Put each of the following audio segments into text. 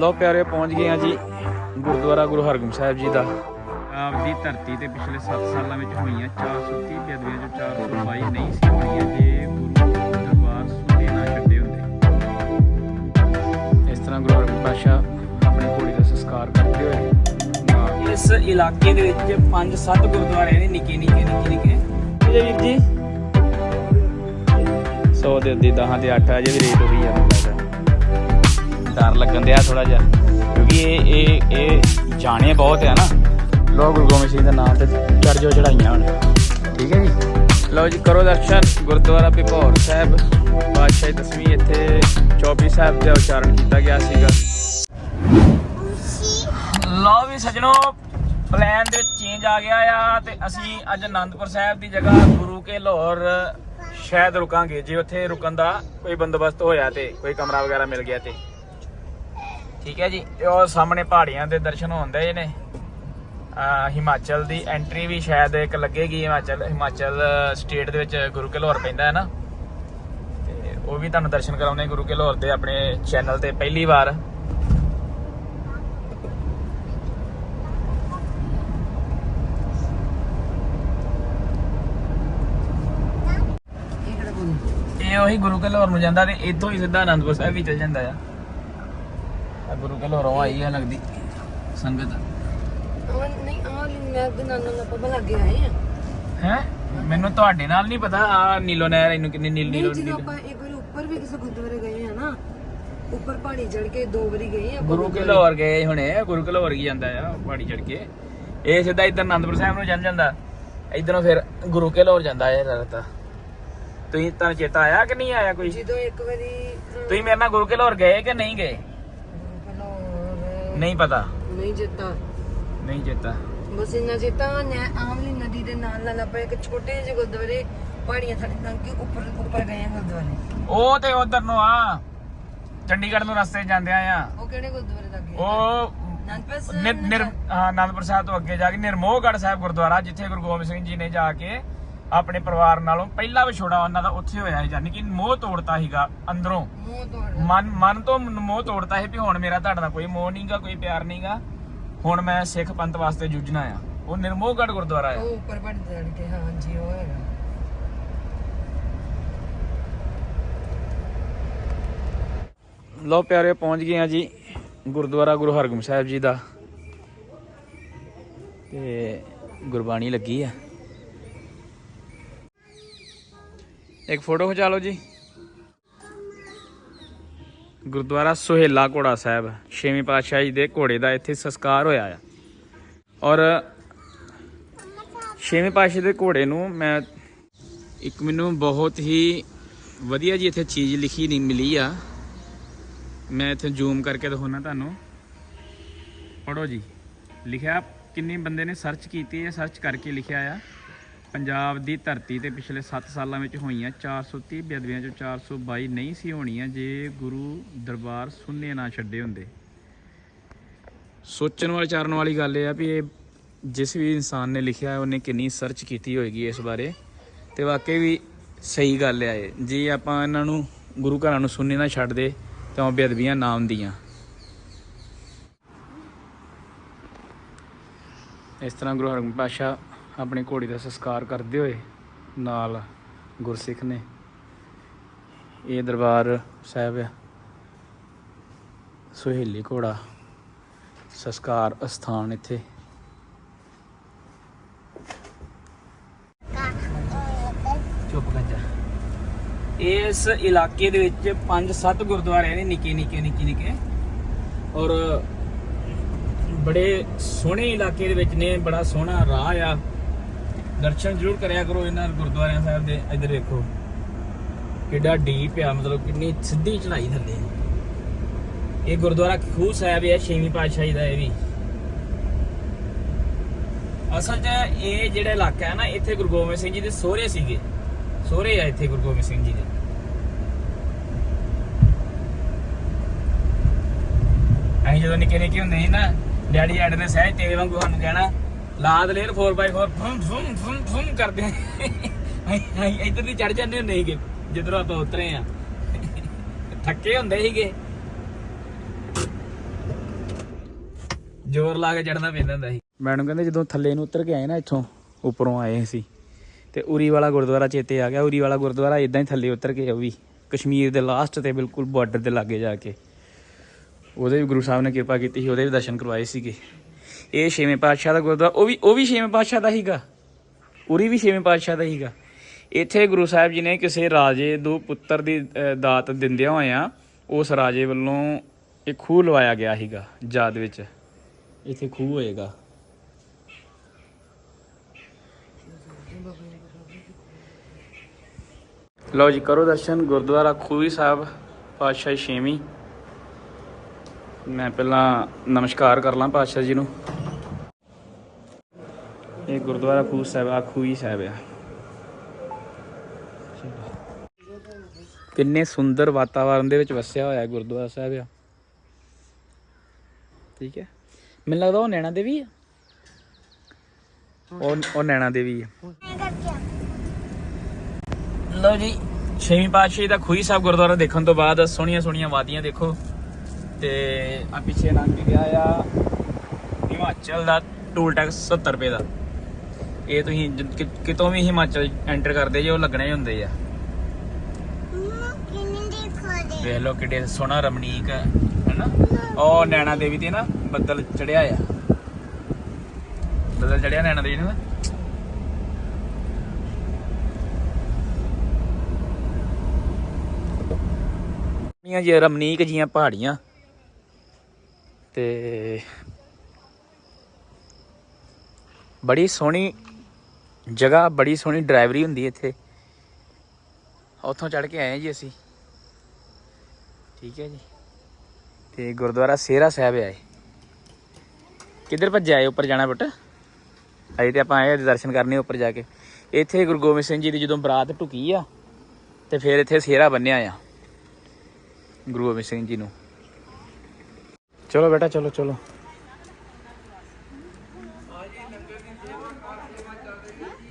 ਲੋ ਪਿਆਰੇ ਪਹੁੰਚ ਗਏ ਆ ਜੀ ਗੁਰਦੁਆਰਾ ਗੁਰੂ ਹਰਗੋਬਿੰਦ ਸਾਹਿਬ ਜੀ ਦਾ। ਆਪਦੀ ਧਰਤੀ ਤੇ ਪਿਛਲੇ 7 ਸਾਲਾਂ ਵਿੱਚ ਹੋਈਆਂ 430 ਬੇਅਦਬੀਆਂ ਚੋਂ 422 ਨਹੀਂ ਸੀ ਹੋਈਆਂ ਜੇ ਗੁਰੂ ਦਰਬਾਰ ਸੁਣੇ ਨਾ ਛੱਡੇ ਹੁੰਦੇ ਇਸ ਤਰ੍ਹਾਂ ਗੁਰੂ ਹਰਗੋਬਿੰਦ ਪਾਤਸ਼ਾਹ ਆਪਣੀ ਘੋੜੀ ਦਾ ਸੰਸਕਾਰ ਕਰਦੇ ਹੋਏ ਇਸ ਇਲਾਕੇ ਦੇ ਵਿੱਚ ਪੰਜ ਸੱਤ ਗੁਰਦੁਆਰੇ ਨੇ ਨਿੱਕੇ ਨਿੱਕੇ ਨਿੱਕੇ ਨਿੱਕੇ। ਜੀ ਵੀਰ ਜੀ। 100 ਦੇ ਅੱਧੀ 10 ਦੇ 8 ਅਜੇ ਵੀ ਰੇਟ ਹੋਈ ਆ। ਲੱਗਣ ਦਿਆ ਥੋੜਾ ਜਿਹਾ। ਕਿਉਂਕਿ ਇਹ ਇਹ ਇਹ ਜਾਣੇ ਬਹੁਤ ਆ ਨਾ। ਲੋ ਗੁਰੂ ਗੋਬਿੰਦ ਸਿੰਘ ਦੇ ਨਾਮ ਤੇ ਚੜ ਜੋ ਚੜਾਈਆਂ ਹੁਣ। ਠੀਕ ਹੈ ਜੀ? ਲਓ ਜੀ ਕਰੋ ਦਰਸ਼ਨ ਗੁਰਦੁਆਰਾ ਪਿਪੌਰ ਸਾਹਿਬ। ਬਾਦਸ਼ਾਹੀ ਦਸਵੀਂ ਇੱਥੇ ਚੌਪੀ ਸਾਹਿਬ ਦਾ ਉਚਾਰਨ ਕੀਤਾ ਗਿਆ ਸੀਗਾ। ਲਓ ਵੀ ਸਜਣੋ ਪਲਾਨ ਦੇ ਵਿੱਚ ਚੇਂਜ ਆ ਗਿਆ ਆ ਤੇ ਅਸੀਂ ਅੱਜ ਆਨੰਦਪੁਰ ਸਾਹਿਬ ਦੀ ਜਗ੍ਹਾ ਗੁਰੂ ਕੇ ਲਾਹੌਰ ਸ਼ਾਇਦ ਰੁਕਾਂਗੇ। ਜੇ ਉੱਥੇ ਰੁਕਣ ਦਾ ਕੋਈ ਬੰਦੋਬਸਤ ਹੋਇਆ ਤੇ ਕੋਈ ਕਮਰਾ ਵਗੈਰਾ ਮਿਲ ਗਿਆ ਤੇ। ਠੀਕ ਹੈ ਜੀ, ਤੇ ਉਹ ਸਾਹਮਣੇ ਪਹਾੜੀਆਂ ਦੇ ਦਰਸ਼ਨ ਹੁੰਦੇ ਨੇ ਹਿਮਾਚਲ ਦੀ ਐਂਟਰੀ ਵੀ ਸ਼ਾਇਦ ਇੱਕ ਲੱਗੇਗੀ, ਹਿਮਾਚਲ ਹਿਮਾਚਲ ਸਟੇਟ ਦੇ ਵਿੱਚ ਗੁਰੂ ਕੇ ਲਾਹੌਰ ਪੈਂਦਾ ਹੈ ਨਾ। ਤੇ ਉਹ ਵੀ ਤੁਹਾਨੂੰ ਦਰਸ਼ਨ ਕਰਾਉਂਦੇ ਗੁਰੂ ਕੇ ਲਾਹੌਰ ਦੇ ਆਪਣੇ ਚੈਨਲ ਤੇ ਪਹਿਲੀ ਵਾਰ। ਇਹ ਉਹੀ ਗੁਰੂ ਕੇ ਲਾਹੌਰ ਨੂੰ ਜਾਂਦਾ ਤੇ ਇੱਥੋਂ ਹੀ ਸਿੱਧਾ ਆਨੰਦਪੁਰ ਸਾਹਿਬ ਵੀ ਚਲ ਜਾਂਦਾ ਆ। ਗੁਰੂ ਕੇ ਲਾਹੌਰੋਂ ਆਈ ਆ ਲੱਗਦੀ ਸੰਗਤ। ਉਹ ਨਹੀਂ ਆ ਮੈਂ ਦੇ ਨਾਲ ਨਾਲ ਆਪਾਂ ਲੱਗੇ ਆਏ ਆ। ਹੈ? ਮੈਨੂੰ ਤੁਹਾਡੇ ਨਾਲ ਨਹੀਂ ਪਤਾ ਆ ਨੀਲੋ ਨਹਿਰ ਇਹਨੂੰ ਕਿੰਨੀ ਨੀਲ ਨਹੀਂ ਨੀਲੋ ਜਦੋਂ ਨੀਲ ਆਪਾਂ ਇੱਕ ਵਾਰੀ ਉੱਪਰ ਵੀ ਕਿਸੇ ਗੁਰਦੁਆਰੇ ਗਏ ਆ ਨਾ ਉੱਪਰ ਪਹਾੜੀ ਚੜ ਕੇ ਦੋ ਵਾਰੀ ਗਏ ਆ ਆਪਾਂ ਗੁਰੂ ਕੇ ਲਾਹੌਰ ਗਏ ਹੁਣੇ ਗੁਰੂ ਕੇ ਲਾਹੌਰ ਹੀ ਜਾਂਦਾ ਆ ਪਹਾੜੀ ਚੜ ਕੇ। ਇਹ ਸਿੱਧਾ ਇੱਧਰ ਆਨੰਦਪੁਰ ਸਾਹਿਬ ਨੂੰ ਚੱਲ ਜਾਂਦਾ। ਇਧਰੋਂ ਫਿਰ ਗੁਰੂ ਕੇ ਲਾਹੌਰ ਜਾਂਦਾ ਹੈ ਰਸਤਾ ਤੁਸੀਂ ਤੁਹਾਨੂੰ ਚੇਤਾ ਆਇਆ ਕਿ ਨਹੀਂ ਆਇਆ ਕੋਈ? ਜਦੋਂ ਇੱਕ ਵਾਰੀ ਤੁਸੀਂ ਮੇਰੇ ਨਾਲ ਗੁਰੂ ਕੇ ਲਾਹੌਰ ਗਏ ਕਿ ਨਹੀਂ ਗਏ? ਨਹੀਂ ਪਤਾ। ਨਹੀਂ ਜਿੱਤਾ ਨਹੀਂ ਚੇਤਾ। ਬਸ ਇੰਨਾ ਜਿੱਤਾ ਨੈ ਆਮਲੀ ਨਦੀ ਦੇ ਨਾਲ ਨਾਲ ਆਪਾਂ ਇੱਕ ਛੋਟੇ ਜਿਹੇ ਗੁਰਦੁਆਰੇ ਪਹਾੜੀਆਂ ਥੱਲੇ ਲੰਘ ਕੇ ਉੱਪਰ ਉੱਪਰ ਗਏ ਆ ਗੁਰਦੁਆਰੇ। ਉਹ ਤੇ ਉਧਰ ਨੂੰ ਆ। ਚੰਡੀਗੜ੍ਹ ਨੂੰ ਰਸਤੇ ਜਾਂਦੇ ਆ। ਉਹ ਕਿਹੜੇ ਗੁਰਦੁਆਰੇ ਦਾ ਗਏ ਉਹ ਨਿਰ ਨਿਰ ਹਾਂ, ਆਨੰਦਪੁਰ ਸਾਹਿਬ ਤੋਂ ਅੱਗੇ ਜਾ ਕੇ ਨਿਰਮੋਹਗੜ੍ਹ ਸਾਹਿਬ ਗੁਰਦੁਆਰਾ ਜਿੱਥੇ ਗੁਰੂ ਗੋਬਿੰਦ ਸਿੰਘ ਜੀ ਨੇ ਜਾ ਕੇ ਆਪਣੇ ਪਰਿਵਾਰ ਨਾਲੋਂ ਪਹਿਲਾ ਵਿਛੋੜਾ ਉਹਨਾਂ ਦਾ ਉੱਥੇ ਹੋਇਆ ਸੀ ਯਾਨੀ ਕਿ ਮੋਹ ਤੋੜਤਾ ਸੀਗਾ ਅੰਦਰੋਂ। ਮੂੰਹ ਤੋੜ ਮਨ ਮਨ ਤੋਂ ਮੋਹ ਤੋੜਤਾ ਸੀ ਵੀ ਹੁਣ ਮੇਰਾ ਤੁਹਾਡੇ ਨਾਲ ਕੋਈ ਮੋਹ ਨਹੀਂਗਾ ਕੋਈ ਪਿਆਰ ਨਹੀਂਗਾ ਹੁਣ ਮੈਂ ਸਿੱਖ ਪੰਥ ਵਾਸਤੇ ਜੂਝਣਾ ਆ। ਉਹ ਨਿਰਮੋਹਗੜ੍ਹ ਗੁਰਦੁਆਰਾ ਹੈ ਉਹ ਉੱਪਰ ਪਹਾੜੀ ਚੜ ਕੇ ਹਾਂ ਜੀ ਉਹ ਹੈਗਾ। ਲੋ ਪਿਆਰੇ ਪਹੁੰਚ ਗਏ ਆ ਜੀ ਗੁਰਦੁਆਰਾ ਗੁਰੂ ਹਰਗੋਬਿੰਦ ਸਾਹਿਬ ਜੀ ਦਾ। ਤੇ ਗੁਰਬਾਣੀ ਲੱਗੀ ਆ। ਇੱਕ ਫੋਟੋ ਖਿਚਾ ਲਓ ਜੀ। ਗੁਰਦੁਆਰਾ ਸੁਹੇਲਾ ਘੋੜਾ ਸਾਹਿਬ, ਛੇਵੀਂ ਪਾਤਸ਼ਾਹ ਜੀ ਦੇ ਘੋੜੇ ਦਾ ਇੱਥੇ ਸੰਸਕਾਰ ਹੋਇਆ ਆ। ਔਰ ਛੇਵੇਂ ਪਾਤਸ਼ਾਹੀ ਦੇ ਘੋੜੇ ਨੂੰ ਮੈਂ ਇੱਕ ਮੈਨੂੰ ਬਹੁਤ ਹੀ ਵਧੀਆ ਜੀ ਇੱਥੇ ਚੀਜ਼ ਲਿਖੀ ਨਹੀਂ ਮਿਲੀ ਆ। ਮੈਂ ਇੱਥੇ ਜ਼ੂਮ ਕਰਕੇ ਦਿਖਾਉਣਾ ਤੁਹਾਨੂੰ। ਪੜੋ ਜੀ। ਲਿਖਿਆ ਕਿੰਨੇ ਬੰਦੇ ਨੇ ਸਰਚ ਕੀਤੀ ਹੈ ਸਰਚ ਕਰਕੇ ਲਿਖਿਆ ਆ। ਪੰਜਾਬ ਦੀ ਧਰਤੀ ਤੇ ਪਿਛਲੇ 7 ਸਾਲਾਂ ਵਿੱਚ ਹੋਈਆਂ 430 ਬੇਅਦਬੀਆਂ ਚੋਂ 422 ਨਹੀਂ ਸੀ ਹੋਣੀਆਂ, ਜੇ ਗੁਰੂ ਦਰਬਾਰ ਸੁਣਨੇ ਨਾ ਛੱਡੇ ਹੁੰਦੇ। ਸੋਚਣ ਵਾਲੀ, ਚਾਰਨ ਵਾਲੀ ਗੱਲ ਇਹ ਆ ਵੀ ਇਹ ਜਿਸ ਵੀ ਇਨਸਾਨ ਨੇ ਲਿਖਿਆ ਉਹਨੇ ਕਿੰਨੀ ਸਰਚ ਕੀਤੀ ਹੋਏਗੀ ਇਸ ਬਾਰੇ। ਤੇ ਵਾਕਈ ਵੀ ਸਹੀ ਗੱਲ ਆ ਇਹ। ਜੇ ਆਪਾਂ ਇਹਨਾਂ ਨੂੰ, ਗੁਰੂ ਘਰਾਂ ਨੂੰ ਸੁਣਨੇ ਨਾ ਛੱਡਦੇ, ਤਾਂ ਬੇਅਦਬੀਆਂ ਨਾ ਹੁੰਦੀਆਂ ਇਸ ਤਰ੍ਹਾਂ ਗੁਰੂ ਹਰਗੋਬਿੰਦ ਪਾਤਸ਼ਾਹ ਆਪਣੀ ਘੋੜੀ ਦਾ ਸੰਸਕਾਰ ਕਰਦੇ ਹੋਏ ਨਾਲ ਗੁਰਸਿੱਖ ਨੇ। ਇਹ ਦਰਬਾਰ ਸਾਹਿਬ ਆ। ਸੁਹੇਲੀ ਘੋੜਾ ਸੰਸਕਾਰ ਅਸਥਾਨ ਇੱਥੇ। ਚੁੱਪ ਕਰ ਜਾ। ਇਸ ਇਲਾਕੇ ਦੇ ਵਿੱਚ ਪੰਜ ਸੱਤ ਗੁਰਦੁਆਰੇ ਨੇ ਨਿੱਕੇ ਨਿੱਕੇ ਨਿੱਕੇ ਨਿੱਕੇ। ਔਰ ਬੜੇ ਸੋਹਣੇ ਇਲਾਕੇ ਦੇ ਵਿੱਚ ਨੇ, ਬੜਾ ਸੋਹਣਾ ਰਾਹ ਆ। ਦਰਸ਼ਨ ਜ਼ਰੂਰ ਕਰਿਆ ਕਰੋ ਇਹਨਾਂ ਗੁਰਦੁਆਰਿਆਂ ਸਾਹਿਬ ਦੇ, ਇੱਧਰ ਵੇਖੋ। ਕਿੱਡਾ ਡੀਪ ਆ, ਮਤਲਬ ਕਿੰਨੀ ਸਿੱਧੀ ਚੜਾਈ ਥੱਲੇ ਇਹ ਗੁਰਦੁਆਰਾ ਖੂਹ ਸਾਹਿਬ ਹੈ ਛੇਵੀਂ ਪਾਤਸ਼ਾਹੀ ਦਾ ਇਹ ਵੀ। ਅਸਲ 'ਚ ਇਹ ਜਿਹੜਾ ਇਲਾਕਾ ਹੈ ਨਾ, ਇੱਥੇ ਗੁਰੂ ਗੋਬਿੰਦ ਸਿੰਘ ਜੀ ਦੇ ਸੋਹਰੇ ਸੀਗੇ। ਸਹੁਰੇ ਆ ਇੱਥੇ ਗੁਰੂ ਗੋਬਿੰਦ ਸਿੰਘ ਜੀ ਦੇ। ਅਸੀਂ ਜਦੋਂ ਨਿੱਕੇ ਨਿੱਕੇ ਹੁੰਦੇ ਸੀ ਨਾ, ਡੈਡੀ ਸਾਡੇ ਨੇ ਸਹਿਜ ਤੇਰੇ ਵਾਂਗੂ ਸਾਨੂੰ ਕਹਿਣਾ ਲਾਦ ਲੇਰ 4x4 ਫੁੰਮ ਫੁੰਮ ਫੁੰਮ ਫੁੰਮ ਕਰਦੇ ਆ। ਇੱਧਰ ਦੀ ਚੜ ਜਾਂਦੇ ਹੁੰਦੇ ਸੀਗੇ, ਜਿੱਧਰੋਂ ਆਪਾਂ ਉਤਰੇ ਆ। ਥੱਕੇ ਹੁੰਦੇ ਸੀਗੇ। ਜ਼ੋਰ ਲਾ ਕੇ ਚੜਨਾ ਪੈਂਦਾ ਹੁੰਦਾ ਸੀ। ਮੈਨੂੰ ਕਹਿੰਦੇ ਜਦੋਂ ਥੱਲੇ ਨੂੰ ਉਤਰ ਕੇ ਆਏ ਨਾ ਇੱਥੋਂ, ਉੱਪਰੋਂ ਆਏ ਸੀ ਤੇ ਉਰੀ ਵਾਲਾ ਗੁਰਦੁਆਰਾ ਚੇਤੇ ਆ ਗਿਆ। ਉਰੀ ਵਾਲਾ ਗੁਰਦੁਆਰਾ ਇਦਾਂ ਹੀ ਥੱਲੇ ਉਤਰ ਕੇ ਉਹ ਵੀ। ਕਸ਼ਮੀਰ ਦੇ ਲਾਸਟ ਤੇ ਬਿਲਕੁਲ ਬਾਰਡਰ ਦੇ ਲਾਗੇ ਜਾ ਕੇ। ਉਹਦੇ ਵੀ ਗੁਰੂ ਸਾਹਿਬ ਨੇ ਕਿਰਪਾ ਕੀਤੀ ਸੀ, ਉਹਦੇ ਵੀ ਦਰਸ਼ਨ ਕਰਵਾਏ ਸੀਗੇ। ਇਹ ਛੇਵੇਂ ਪਾਤਸ਼ਾਹ ਦਾ ਗੁਰਦੁਆਰਾ, ਉਹ ਵੀ ਉਹ ਵੀ ਛੇਵੇਂ ਪਾਤਸ਼ਾਹ ਦਾ ਹੀਗਾ। ਉਰੀ ਵੀ ਛੇਵੇਂ ਪਾਤਸ਼ਾਹ ਦਾ ਹੀਗਾ। ਇੱਥੇ ਗੁਰੂ ਸਾਹਿਬ ਜੀ ਨੇ ਕਿਸੇ ਰਾਜੇ ਦੋ ਪੁੱਤਰ ਦੀ ਦਾਤ ਦਿੰਦਿਆਂ ਹੋਇਆਂ ਉਸ ਰਾਜੇ ਵੱਲੋਂ ਇਹ ਖੂਹ ਲਵਾਇਆ ਗਿਆ ਸੀਗਾ ਯਾਦ ਵਿੱਚ। ਇੱਥੇ ਖੂਹ ਹੋਏਗਾ। ਲਓ ਜੀ, ਕਰੋ ਦਰਸ਼ਨ। ਗੁਰਦੁਆਰਾ ਖੂਹੀ ਸਾਹਿਬ, ਪਾਤਸ਼ਾਹ ਛੇਵੀਂ। ਮੈਂ ਪਹਿਲਾਂ ਨਮਸਕਾਰ ਕਰ ਲਾਂ ਪਾਤਸ਼ਾਹ ਜੀ ਨੂੰ। ਗੁਰਦੁਆਰਾ ਖੂਹ ਸਾਹਿਬ ਆ ਖੂਹੀ ਸਾਹਿਬ ਆ। ਕਿੰਨੇ ਸੁੰਦਰ ਵਾਤਾਵਰਣ ਦੇ ਵਿੱਚ ਵਸਿਆ ਹੋਇਆ ਗੁਰਦੁਆਰਾ ਸਾਹਿਬ ਆ। ਠੀਕ ਹੈ। ਮੈਨੂੰ ਲੱਗਦਾ ਉਹ ਨੈਣਾ ਦੇਵੀ ਆ। ਉਹ ਉਹ ਨੈਣਾ ਦੇਵੀ ਆ। ਲਓ ਜੀ, ਛੇਵੀਂ ਪਾਤਸ਼ਾਹੀ ਦਾ ਖੂਹੀ ਸਾਹਿਬ ਗੁਰਦੁਆਰਾ ਦੇਖਣ ਤੋਂ ਬਾਅਦ ਸੋਹਣੀਆਂ ਸੋਹਣੀਆਂ ਵਾਦੀਆਂ ਦੇਖੋ। ਤੇ ਆ ਪਿੱਛੇ ਲੰਘ ਕੇ ਗਿਆ ਆ। ਹਿਮਾਚਲ ਦਾ ਟੂਲ ਟੈਕਸ 70 ਰੁਪਏ ਦਾ। ਇਹ ਤੁਸੀਂ ਜ- ਕਿ- ਕਿਤੋਂ ਵੀ ਹਿਮਾਚਲ ਐਂਟਰ ਕਰਦੇ ਜੇ, ਉਹ ਲੱਗਣੇ ਹੀ ਹੁੰਦੇ ਆ। ਵੇਖ ਲਓ ਕਿੱਡੇ ਸੋਹਣਾ ਰਮਣੀਕ ਹੈ, ਹੈਨਾ? ਉਹ ਨੈਣਾ ਦੇਵੀ ਤੇ ਨਾ ਬੱਦਲ ਚੜਿਆ ਆ। ਬੱਦਲ ਚੜਿਆ ਨੈਣਾ ਦੇਵੀ ਨੇ ਨਾ। ਨੀਆਂ ਜੀ, ਰਮਨੀਕ ਜੀਆਂ ਪਹਾੜੀਆਂ। ਤੇ ਬੜੀ ਸੋਹਣੀ ਜਗ੍ਹਾ ਬੜੀ ਸੋਹਣੀ ਡਰਾਈਵਰੀ ਹੁੰਦੀ ਇੱਥੇ। ਉੱਥੋਂ ਚੜ ਕੇ ਆਏ ਜੀ ਅਸੀਂ। ਠੀਕ ਹੈ ਜੀ। ਤੇ ਗੁਰਦੁਆਰਾ ਸੇਰਾ ਸਾਹਿਬ ਆਏ ਕਿੱਧਰ ਭੱਜਿਆ ਆਏ ਉੱਪਰ ਜਾਣਾ ਬਟ ਅਜੇ ਤੇ ਆਪਾਂ ਆਏ ਆ ਦਰਸ਼ਨ ਕਰਨੇ ਉੱਪਰ ਜਾ ਕੇ। ਇੱਥੇ ਗੁਰੂ ਗੋਬਿੰਦ ਸਿੰਘ ਜੀ ਦੀ ਜਦੋਂ ਬਰਾਤ ਢੁਕੀ ਆ, ਤੇ ਫਿਰ ਇੱਥੇ ਸੇਰਾ ਬੰਨਿਆ ਆ। ਗੁਰੂ ਗੋਬਿੰਦ ਸਿੰਘ ਜੀ ਨੂੰ। ਚਲੋ ਬੇਟਾ, ਚਲੋ ਚਲੋ।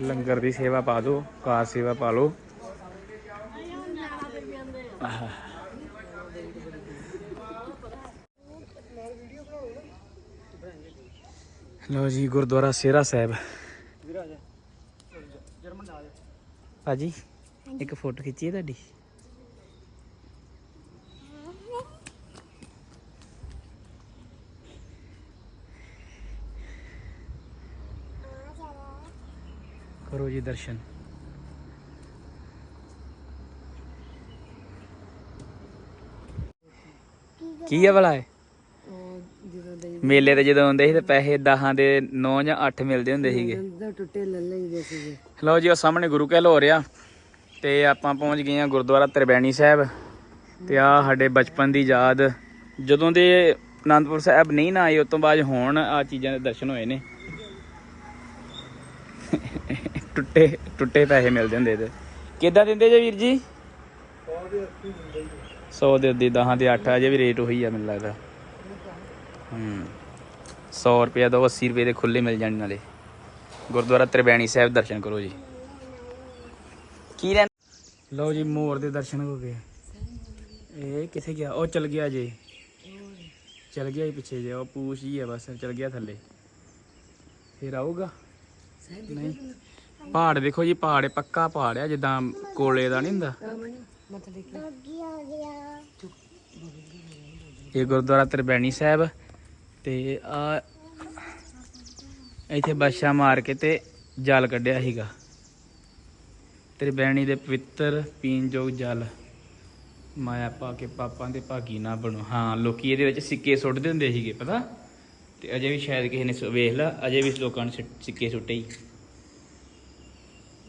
ਲੰਗਰ ਦੀ ਸੇਵਾ ਪਾ ਦਿਓ ਕਾਰ ਸੇਵਾ ਪਾ ਲਓ। ਲਓ ਜੀ ਗੁਰਦੁਆਰਾ ਸੇਰਾ ਸਾਹਿਬ। ਭਾਜੀ ਇੱਕ ਫੋਟੋ ਖਿੱਚੀਏ ਤੁਹਾਡੀ? ਕਰੋ ਜੀ ਦਰਸ਼ਨ। ਕੀ ਆ ਭਲਾ ਇਹ? ਮੇਲੇ ਤੇ ਜਦੋਂ ਆਉਂਦੇ ਸੀ ਤੇ ਪੈਸੇ 10 ਦੇ 9 ਜਾਂ 8 ਮਿਲਦੇ ਹੁੰਦੇ ਸੀਗੇ। ਦਾ ਟੁੱਟੇ ਲੈ ਲਈਦੇ ਸੀਗੇ ਲਓ ਜੀ, ਉਹ ਸਾਹਮਣੇ ਗੁਰੂ ਕਹਿਲ ਹੋ ਰਿਹਾ ਤੇ ਆਪਾਂ ਪਹੁੰਚ ਗਏ ਆ ਗੁਰਦੁਆਰਾ ਤਰਬੈਣੀ ਸਾਹਿਬ। ਤੇ ਆ ਸਾਡੇ ਬਚਪਨ ਦੀ ਯਾਦ। ਜਦੋਂ ਦੇ ਆਨੰਦਪੁਰ ਸਾਹਿਬ ਨਹੀਂ ਨਾ ਆਏ, ਉਸ ਤੋਂ ਬਾਅਦ ਹੁਣ ਆ ਚੀਜ਼ਾਂ ਦੇ ਦਰਸ਼ਨ ਹੋਏ ਨੇ। ਟੁੱਟੇ ਟੁੱਟੇ ਪੈਸੇ ਮਿਲਦੇ ਹੁੰਦੇ ਤੇ ਕਿੱਦਾਂ ਦਿੰਦੇ ਜੇ ਵੀਰ ਜੀ? 100 ਦੇ ਅੱਧੀ 10 ਦੇ 8 ਅਜੇ ਵੀ ਰੇਟ ਉਹੀ ਆ ਮੈਨੂੰ ਲੱਗਦਾ। ਹੂੰ 100 ਰੁਪਏ ਦਾ 80 ਰੁਪਏ ਦੇ ਖੁੱਲੇ ਮਿਲ ਜਾਣ ਨਾਲੇ। ਗੁਰਦੁਆਰਾ ਤ੍ਰਿਬੈਣੀ ਸਾਹਿਬ ਦਰਸ਼ਨ ਕਰੋ ਜੀ। ਕੀ ਰਹਿ ਲਓ ਜੀ, ਮੋਰ ਦੇ ਦਰਸ਼ਨ ਹੋ ਗਏ। ਇਹ ਕਿੱਥੇ ਗਿਆ? ਉਹ ਚਲ ਗਿਆ ਜੇ। ਚਲ ਗਿਆ ਹੀ ਪਿੱਛੇ ਜੇ, ਉਹ ਪੂਛ ਹੀ ਆ ਬਸ, ਚਲ ਗਿਆ ਥੱਲੇ। ਫਿਰ ਆਊਗਾ? ਨਹੀਂ। ਪਹਾੜ ਦੇਖੋ ਜੀ, ਪਹਾੜ ਇਹ ਪੱਕਾ ਪਹਾੜ ਆ, ਜਿੱਦਾਂ ਕੋਲੇ ਦਾ ਨਹੀਂ ਹੁੰਦਾ। ਇਹ ਗੁਰਦੁਆਰਾ ਤਰਬੈਣੀ ਸਾਹਿਬ ਤੇ ਆ ਇੱਥੇ ਬਾਸ਼ਾ ਮਾਰ ਕੇ ਤੇ ਜਲ ਕੱਢਿਆ ਸੀਗਾ। ਤਰਬੈਣੀ ਦੇ ਪਵਿੱਤਰ ਪੀਣਯੋਗ ਜਲ। ਮਾਇਆ ਪਾ ਕੇ ਪਾਪਾਂ ਦੇ ਭਾਗੀ ਨਾ ਬਣੋ। ਹਾਂ, ਲੋਕੀ ਇਹਦੇ ਵਿੱਚ ਸਿੱਕੇ ਸੁੱਟਦੇ ਹੁੰਦੇ ਸੀਗੇ, ਪਤਾ? ਤੇ ਅਜੇ ਵੀ ਸ਼ਾਇਦ ਕਿਸੇ ਨੇ ਸੁ- ਵੇਖ ਲਾ ਅਜੇ ਵੀ ਲੋਕਾਂ ਨੇ ਸਿ- ਸਿੱਕੇ ਸੁੱਟੇ ਹੀ।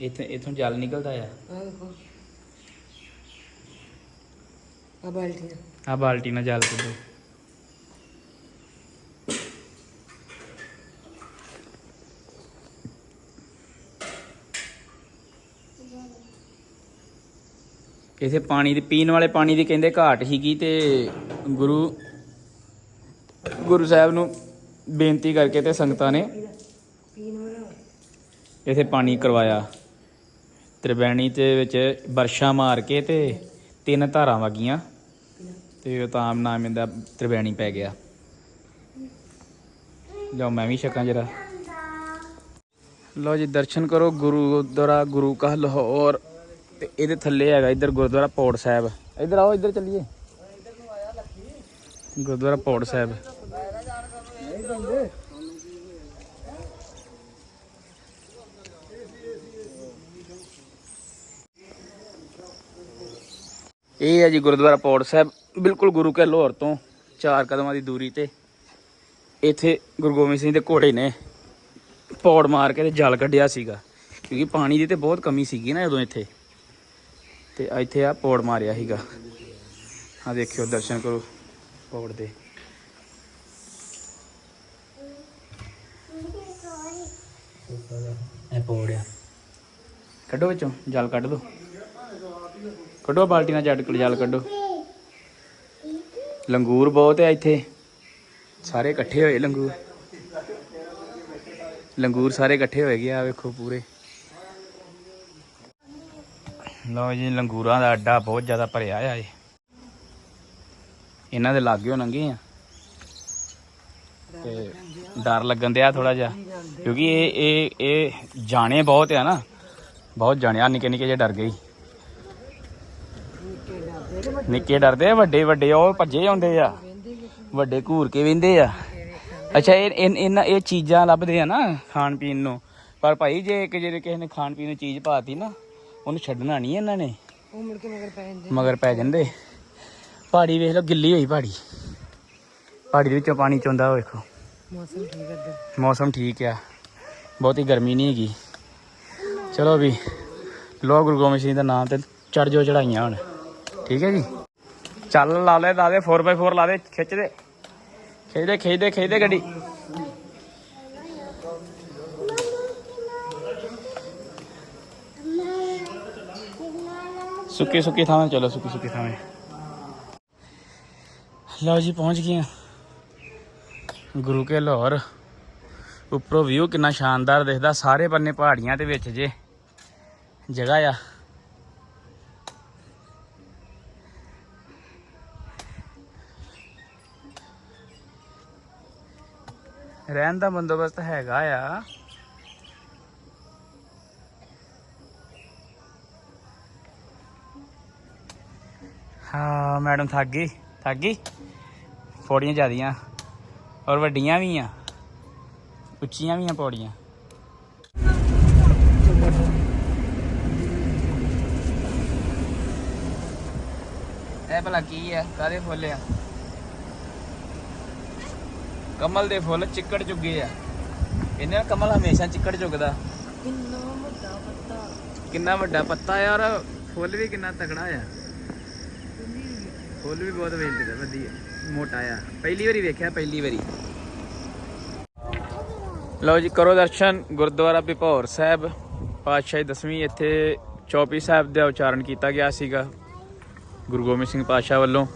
ਇੱਥੇ ਇਥੋਂ ਜਲ ਨਿਕਲਦਾ ਆ। ਆ ਦੇਖੋ। ਆ ਬਾਲਟੀ ਆ ਬਾਲਟੀ ਨਾਲ ਜਲ ਕੱਢੋ ਇਥੇ ਪਾਣੀ ਦੀ ਪੀਣ ਵਾਲੇ ਪਾਣੀ ਦੀ ਕਹਿੰਦੇ ਘਾਟ ਹੀਗੀ ਤੇ ਗੁਰੂ ਗੁਰੂ ਸਾਹਿਬ ਨੂੰ ਬੇਨਤੀ ਕਰਕੇ ਤੇ ਸੰਗਤਾਂ ਨੇ ਇਥੇ ਪਾਣੀ ਕਰਵਾਇਆ। ਤ੍ਰਿਵੈਣੀ ਤੇ ਵਿੱਚ ਵਰਸ਼ਾ ਮਾਰ ਕੇ ਤੇ ਤਿੰਨ ਧਾਰਾਂ ਵਗੀਆਂ ਤੇ ਉਹ ਤਾਂ ਨਾਮ ਇਹਦਾ ਤ੍ਰਿਵੈਣੀ ਪੈ ਗਿਆ। ਜਾਓ ਮੈਂ ਵੀ ਛਕਾਂ ਜਰਾ। ਲਓ ਜੀ, ਦਰਸ਼ਨ ਕਰੋ ਗੁਰੂਦੁਆਰਾ, ਗੁਰੂ ਕਾ ਲਾਹੌਰ ਤੇ ਇਹਦੇ ਥੱਲੇ ਹੈਗਾ ਇੱਧਰ ਗੁਰਦੁਆਰਾ ਪੌੜ ਸਾਹਿਬ। ਇੱਧਰ ਆਓ, ਇੱਧਰ ਚੱਲੀਏ। ਗੁਰਦੁਆਰਾ ਪੌੜ ਸਾਹਿਬ। ਇਹ ਹੈ ਜੀ ਗੁਰਦੁਆਰਾ ਪੌੜ ਸਾਹਿਬ ਬਿਲਕੁਲ ਗੁਰੂ ਕੇ ਲਾਹੌਰ ਤੋਂ 4 ਕਦਮਾਂ ਦੀ ਦੂਰੀ ਤੇ। ਇੱਥੇ ਗੁਰੂ ਗੋਬਿੰਦ ਸਿੰਘ ਦੇ ਘੋੜੇ ਨੇ ਪੌੜ ਮਾਰ ਕੇ ਤੇ ਜਲ ਕੱਢਿਆ ਸੀਗਾ ਕਿਉਂਕਿ ਪਾਣੀ ਦੀ ਤੇ ਬਹੁਤ ਕਮੀ ਸੀਗੀ ਨਾ ਉਦੋਂ ਇੱਥੇ। ਤੇ ਇੱਥੇ ਆ ਪੌੜ ਮਾਰਿਆ ਸੀਗਾ। ਆ ਦੇਖਿਓ ਦਰਸ਼ਨ ਕਰੋ ਪੌੜ ਦੇ। ਇਹ ਪੌੜ ਆ। ਕੱਢੋ ਵਿੱਚੋਂ ਜਲ ਕੱਢ ਦੋ। ਕੱਢੋ ਬਾਲਟੀ ਨਾਲ ਜੱਟ ਜਾਲ ਕੱਢੋ। ਲੰਗੂਰ ਬਹੁਤ ਹੈ ਇੱਥੇ। ਸਾਰੇ ਇਕੱਠੇ ਹੋਏ ਲੰਗੂਰ। ਲੰਗੂਰ ਸਾਰੇ ਇਕੱਠੇ ਹੋਏ ਗਏ ਆ ਵੇਖੋ ਪੂਰੇ। ਲਓ ਜੀ, ਲੰਗੂਰਾਂ ਦਾ ਅੱਡਾ ਬਹੁਤ ਜ਼ਿਆਦਾ ਭਰਿਆ ਆ ਇਹ ਇਹਨਾਂ ਦੇ ਲਾਗਿਓ ਲੰਘੇ ਆ। ਤੇ ਡਰ ਲੱਗਣ ਦਿਆ ਥੋੜਾ ਜਿਹਾ, ਕਿਉਂਕਿ ਇਹ ਇਹ ਇਹ ਜਾਣੇ ਬਹੁਤ ਆ ਨਾ। ਬਹੁਤ ਜਾਣੇ ਆ ਨਿੱਕੇ ਨਿੱਕੇ ਜਿਹੇ ਡਰ ਗਈ ਨਿੱਕੇ ਡਰਦੇ ਆ ਵੱਡੇ ਵੱਡੇ ਉਹ ਭੱਜੇ ਆਉਂਦੇ ਆ। ਵੱਡੇ ਘੂਰ ਕੇ ਵਿੰਦੇ ਆ। ਅੱਛਾ ਇਹ ਇਹਨਾਂ ਇਹ ਚੀਜ਼ਾਂ ਲੱਭਦੇ ਆ ਨਾ ਖਾਣ ਪੀਣ ਨੂੰ। ਪਰ ਭਾਈ ਜੇ ਇੱਕ ਜਿਹੜੇ ਕਿਸੇ ਨੇ ਖਾਣ ਪੀਣ ਨੂੰ ਚੀਜ਼ ਪਾਤੀ ਨਾ ਉਹਨੂੰ ਛੱਡਣਾ ਨਹੀਂ ਇਹਨਾਂ ਨੇ। ਉਹ ਮੁੜ ਕੇ ਮਗਰ ਪੈ ਜਾਂਦੇ। ਮਗਰ ਪੈ ਜਾਂਦੇ। ਪਹਾੜੀ ਵੇਖ ਲਓ ਗਿੱਲੀ ਹੋਈ ਪਹਾੜੀ। ਪਹਾੜੀ ਦੇ ਵਿੱਚੋਂ ਪਾਣੀ ਚੋਂਦਾ ਵੇਖੋ ਮੌਸਮ ਠੀਕ ਹੈ ਮੌਸਮ ਠੀਕ ਆ। ਬਹੁਤੀ ਗਰਮੀ ਨਹੀਂ ਹੈਗੀ। ਚਲੋ ਵੀ ਲੋ ਗੁਰੂ ਗੋਬਿੰਦ ਸਿੰਘ ਦਾ ਨਾਮ ਤੇ ਚੜ ਜੋ ਚੜਾਈਆਂ ਹੁਣ। ਠੀਕ ਹੈ ਜੀ। ਚੱਲ ਲਾ ਲੈ, ਲਾ ਦੇ 4x4 ਲਾ ਦੇ, ਖਿੱਚ ਦੇ। ਖਿੱਚ ਦੇ ਖਿੱਚ ਦੇ ਖਿੱਚ ਦੇ ਗੱਡੀ। ਸੁੱਕੀ ਸੁੱਕੀ ਥਾਂ ਚਲੋ ਸੁੱਕੀ ਸੁੱਕੀ ਥਾਂ ਲਓ ਜੀ, ਪਹੁੰਚ ਗਏ ਗੁਰੂ ਕੇ ਲਾਹੌਰ। ਉੱਪਰੋਂ ਵਿਊ ਕਿੰਨਾ ਸ਼ਾਨਦਾਰ ਦਿਖਦਾ, ਸਾਰੇ ਬੰਨੇ ਪਹਾੜੀਆਂ ਦੇ ਵਿੱਚ ਜੇ। ਜਗ੍ਹਾ ਆ। ਰਹਿਣ ਦਾ ਬੰਦੋਬਸਤ ਹੈਗਾ ਆ। ਹਾਂ, ਮੈਡਮ ਥੱਕ ਗਈ ਥੱਕ ਗਈ। ਪੌੜੀਆਂ ਜ਼ਿਆਦੀਆਂ, ਔਰ ਵੱਡੀਆਂ ਵੀ ਆ। ਉੱਚੀਆਂ ਵੀ ਆ ਪੌੜੀਆਂ। ਇਹ ਭਲਾ ਕੀ ਆ ਕਾਦੇ ਫੁੱਲ ਆ? ਕਮਲ ਦੇ ਫੁੱਲ ਚਿੱਕੜ ਚੁੱਗੇ ਆ। ਇਹਨੇ ਕਮਲ ਹਮੇਸ਼ਾ ਚਿੱਕੜ ਚੁੱਕਦਾ ਕਿੰਨਾ ਵੱਡਾ ਪੱਤਾ। ਕਿੰਨਾ ਵੱਡਾ ਪੱਤਾ ਯਾਰ ਫੁੱਲ ਵੀ ਕਿੰਨਾ ਤਕੜਾ ਆ। ਫੁੱਲ ਵੀ ਬਹੁਤ ਵੇਲਦਾ ਵਧੀਆ ਮੋਟਾ ਆ। ਪਹਿਲੀ ਵਾਰੀ ਵੇਖਿਆ ਪਹਿਲੀ ਵਾਰੀ। ਲਓ ਜੀ ਕਰੋ ਦਰਸ਼ਨ ਗੁਰਦੁਆਰਾ ਬਿਪੌਰ ਸਾਹਿਬ। ਪਾਤਸ਼ਾਹੀ ਦਸਵੀਂ ਇੱਥੇ ਚੌਪੀ ਸਾਹਿਬ ਦਾ ਉਚਾਰਨ ਕੀਤਾ ਗਿਆ ਸੀਗਾ। ਗੁਰੂ ਗੋਬਿੰਦ ਸਿੰਘ ਪਾਤਸ਼ਾਹ ਵੱਲੋਂ।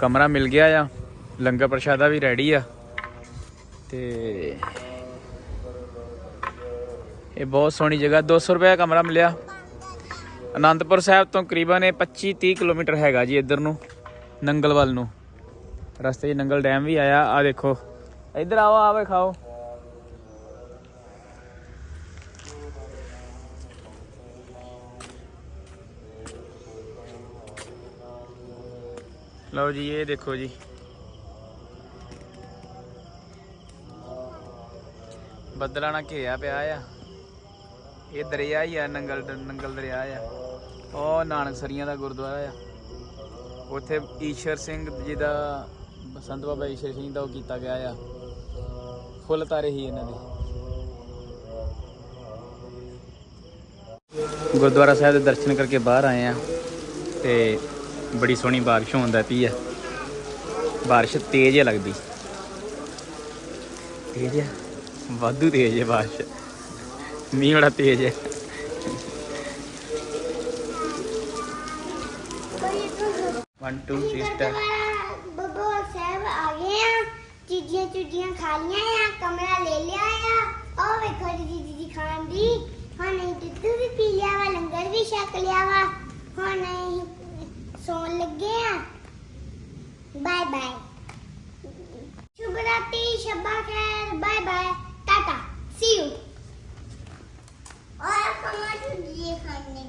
ਕਮਰਾ ਮਿਲ ਗਿਆ ਆ। ਲੰਗਰ ਪ੍ਰਸ਼ਾਦਾ ਵੀ ਰੈਡੀ ਆ। ਤੇ ਇਹ ਬਹੁਤ ਸੋਹਣੀ ਜਗ੍ਹਾ 200 ਰੁਪਏ ਦਾ ਕਮਰਾ ਮਿਲਿਆ। ਅਨੰਦਪੁਰ ਸਾਹਿਬ ਤੋਂ ਕਰੀਬਨ ਇਹ 25 30 ਕਿਲੋਮੀਟਰ ਹੈਗਾ ਜੀ ਇੱਧਰ ਨੂੰ ਨੰਗਲ ਵੱਲ ਨੂੰ। ਰਸਤੇ 'ਚ ਨੰਗਲ ਡੈਮ ਵੀ ਆਇਆ ਆ ਦੇਖੋ। ਇੱਧਰ ਆਓ ਆਵੇ ਖਾਓ ਲਓ ਜੀ, ਇਹ ਦੇਖੋ ਜੀ। ਬੱਦਲਾਂ ਨਾਲ ਘਿਰਿਆ ਪਿਆ ਆ। ਇਹ ਦਰਿਆ ਹੀ ਆ, ਨੰਗਲ ਨੰਗਲ ਦਰਿਆ ਆ। ਉਹ ਨਾਨਕਸਰੀਆਂ ਦਾ ਗੁਰਦੁਆਰਾ ਆ। ਉੱਥੇ ਈਸ਼ਰ ਸਿੰਘ ਜੀ ਦਾ ਬਸੰਤ ਬਾਬਾ ਈਸ਼ਰ ਸਿੰਘ ਦਾ ਉਹ ਕੀਤਾ ਗਿਆ ਆ। ਫੁੱਲ ਤਾਰੇ ਹੀ ਇਹਨਾਂ ਦੇ। ਗੁਰਦੁਆਰਾ ਸਾਹਿਬ ਦੇ ਦਰਸ਼ਨ ਕਰਕੇ ਬਾਹਰ ਆਏ ਆ ਤੇ ਬੜੀ ਸੋਹਣੀ ਬਾਰਿਸ਼ ਹੁੰਦਾ ਪਈ ਆ। ਬਾਰਿਸ਼ ਤੇਜ਼ ਹੈ ਲੱਗਦੀ। ਤੇਜ਼ ਹੈ ਵਾਧੂ ਤੇਜ਼ ਹੈ ਬਾਰਿਸ਼। ਮੀਂਹ ਬੜਾ ਤੇਜ਼ ਹੈ। One two three star Babba Sahib ਆ ਗਏ ਆ। ਚੀਜ਼ੀਆਂ ਚੁੱਡੀਆਂ ਖਾ ਲੀਆਂ ਆ, ਕਮਰਾ ਲੈ ਲਿਆ ਆ। ਉਹ ਵੇਖੋ ਜੀ ਜੀ ਖਾਣ ਦੀ। ਹੁਣ ਅਸੀਂ ਦੁੱਧ ਵੀ ਪੀ ਲਿਆ ਵਾ, ਲੰਗਰ ਵੀ ਛਕ ਲਿਆ ਵਾ। ਹੁਣ ਅਸੀਂ ਸੌਣ ਲੱਗੇ ਆ। ਬਾਏ ਬਾਏ ਸ਼ੁਭ ਰਾਤੀ ਸ਼ਬਾ ਖੈਰ। Bye bye сил. А я хочу їхати.